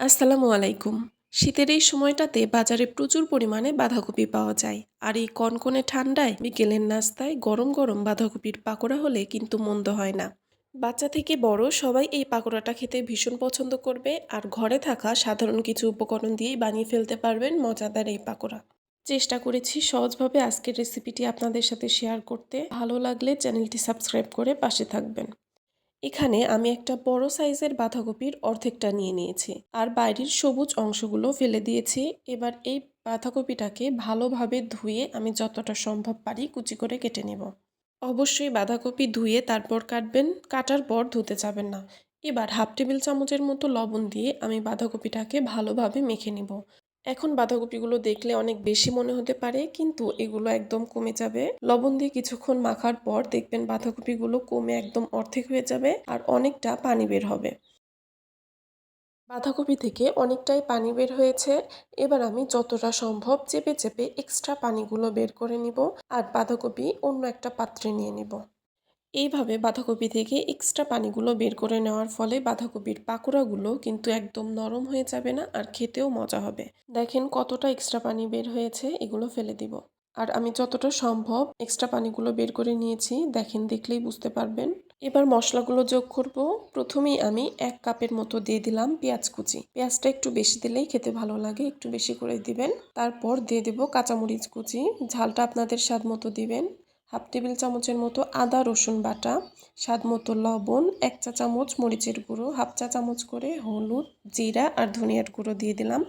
আসসালামু আলাইকুম। শীতের এই সময়টাতে বাজারে প্রচুর পরিমাণে বাঁধাকপি পাওয়া যায়। আর এই কনকনে ঠান্ডায় বিকেলের নাস্তায় গরম গরম বাঁধাকপির পাকোড়া হলে কিন্তু মন্দ হয় না। বাচ্চা থেকে বড় সবাই এই পাকোড়াটা খেতে ভীষণ পছন্দ করবে আর ঘরে থাকা সাধারণ কিছু উপকরণ দিয়েই বানিয়ে ফেলতে পারবেন মজাদার এই পাকোড়া। চেষ্টা করেছি সহজভাবে আজকের রেসিপিটি আপনাদের সাথে শেয়ার করতে। ভালো লাগলে চ্যানেলটি সাবস্ক্রাইব করে পাশে থাকবেন। এখানে আমি একটা বড় সাইজের বাঁধাকপির অর্ধেকটা নিয়ে নিয়েছি। আর বাইরের সবুজ অংশগুলো ফেলে দিয়েছি। এবার এই বাঁধাকপিটাকে ভালোভাবে ধুয়ে আমি যতটা সম্ভব পারি কুচি করে কেটে নেব। অবশ্যই বাঁধাকপি ধুয়ে তারপর কাটবেন। কাটার পর ধুতে যাবেন না। এবার হাফ টেবিল চামচের মতো লবণ দিয়ে আমি বাঁধাকপিটাকে ভালোভাবে মেখে নিব। এখন বাঁধাকপিগুলো দেখলে অনেক বেশি মনে হতে পারে, কিন্তু এগুলো একদম কমে যাবে। লবণ দিয়ে কিছুক্ষণ মাখার পর দেখবেন বাঁধাকপিগুলো কমে একদম অর্ধেক হয়ে যাবে আর অনেকটা পানি বের হবে। বাঁধাকপি থেকে অনেকটাই পানি বের হয়েছে। এবার আমি যতটা সম্ভব চেপে চেপে এক্সট্রা পানিগুলো বের করে নিব আর বাঁধাকপি অন্য একটা পাত্রে নিয়ে নিব। এইভাবে বাঁধাকপি থেকে এক্সট্রা পানিগুলো বের করে নেওয়ার ফলে বাঁধাকপির পাকোড়াগুলো কিন্তু একদম নরম হয়ে যাবে না আর খেতেও মজা হবে। দেখেন কতটা এক্সট্রা পানি বের হয়েছে, এগুলো ফেলে দিব। আর আমি যতটা সম্ভব এক্সট্রা পানিগুলো বের করে নিয়েছি, দেখেন দেখলেই বুঝতে পারবেন। এবার মশলাগুলো যোগ করব। প্রথমেই আমি এক কাপের মতো দিয়ে দিলাম পেঁয়াজ কুচি। পেঁয়াজটা একটু বেশি দিলেই খেতে ভালো লাগে, একটু বেশি করে দিবেন। তারপর দিয়ে দেব কাঁচামরিচ কুচি। ঝালটা আপনাদের স্বাদ মতো দিবেন। হাফ টেবিল চামচের মতো আদা, রসুন বাটা, স্বাদ মতো লবণ, এক চা চামচ মরিচের গুঁড়ো, হাফ চা চামচ করে হলুদ, জিরা আর ধনিয়ার গুঁড়ো দিয়ে দিলাম।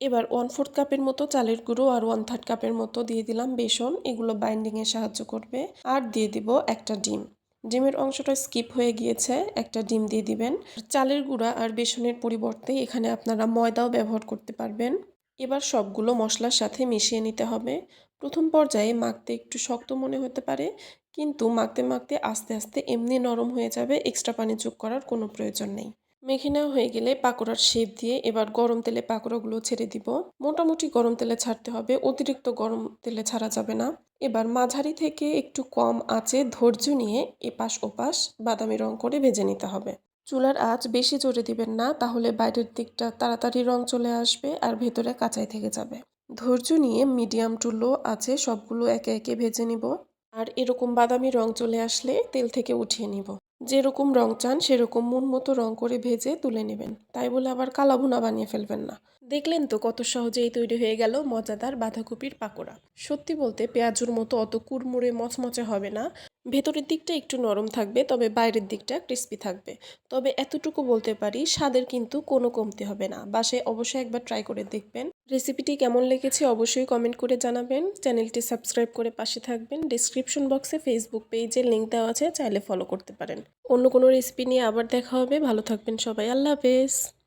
এবার ওয়ান ফোর্থ কাপের মতো চালের গুঁড়ো আর ওয়ান থার্ড কাপের মতো দিয়ে দিলাম বেসন, এগুলো বাইন্ডিংয়ে সাহায্য করবে। আর দিয়ে দিব একটা ডিম। ডিমের অংশটা স্কিপ হয়ে গিয়েছে, একটা ডিম দিয়ে দিবেন। চালের গুঁড়া আর বেসনের পরিবর্তে এখানে আপনারা ময়দাও ব্যবহার করতে পারবেন। এবার সবগুলো মশলার সাথে মিশিয়ে নিতে হবে। প্রথম পর্যায়ে মাখতে একটু শক্ত মনে হতে পারে, কিন্তু মাখতে মাখতে আস্তে আস্তে এমনি নরম হয়ে যাবে এক্সট্রা পানি যোগ করার কোনো প্রয়োজন নেই। মেখে নেওয়া হয়ে গেলে পাকোড়ার শেপ দিয়ে এবার গরম তেলে পাকোড়াগুলো ছেড়ে দিব। মোটামুটি গরম তেলে ছাড়তে হবে, অতিরিক্ত গরম তেলে ছাড়া যাবে না। এবার মাঝারি থেকে একটু কম আঁচে ধৈর্য নিয়ে এপাশ ওপাশ বাদামি রং করে ভেজে নিতে হবে। চুলার আঁচ বেশি জোরে দিবেন না, তাহলে বাইরের দিকটা তাড়াতাড়ি রং চলে আসবে আর ভেতরে কাঁচাই থেকে যাবে। ধৈর্য নিয়ে মিডিয়াম টু লো আছে, সবগুলো একে একে ভেজে নিব। আর এরকম বাদামি রং চলে আসলে তেল থেকে উঠিয়ে নিব। যেরকম রং চান, সেরকম মন মতো রং করে ভেজে তুলে নেবেন। তাই বলে আবার কালাভুনা বানিয়ে ফেলবেন না। দেখলেন তো কত সহজেই তৈরি হয়ে গেল মজাদার বাঁধাকপির পাকোড়া। সত্যি বলতে পেঁয়াজুর মতো অত কুড়মুড়ে মচমচে হবে না। ভেতরের দিকটা একটু নরম থাকবে, তবে বাইরের দিকটা ক্রিস্পি থাকবে। তবে এতটুকু বলতে পারি, স্বাদের কিন্তু কোনো কমতি হবে না। বাসায় অবশ্যই একবার ট্রাই করে দেখবেন। রেসিপিটি কেমন লেগেছে অবশ্যই কমেন্ট করে জানাবেন। চ্যানেলটি সাবস্ক্রাইব করে পাশে থাকবেন। ডিসক্রিপশন বক্সে ফেসবুক পেজের লিঙ্ক দেওয়া আছে, চাইলে ফলো করতে পারেন। অন্য কোনো রেসিপি নিয়ে আবার দেখা হবে। ভালো থাকবেন সবাই। আল্লাহ হাফেজ।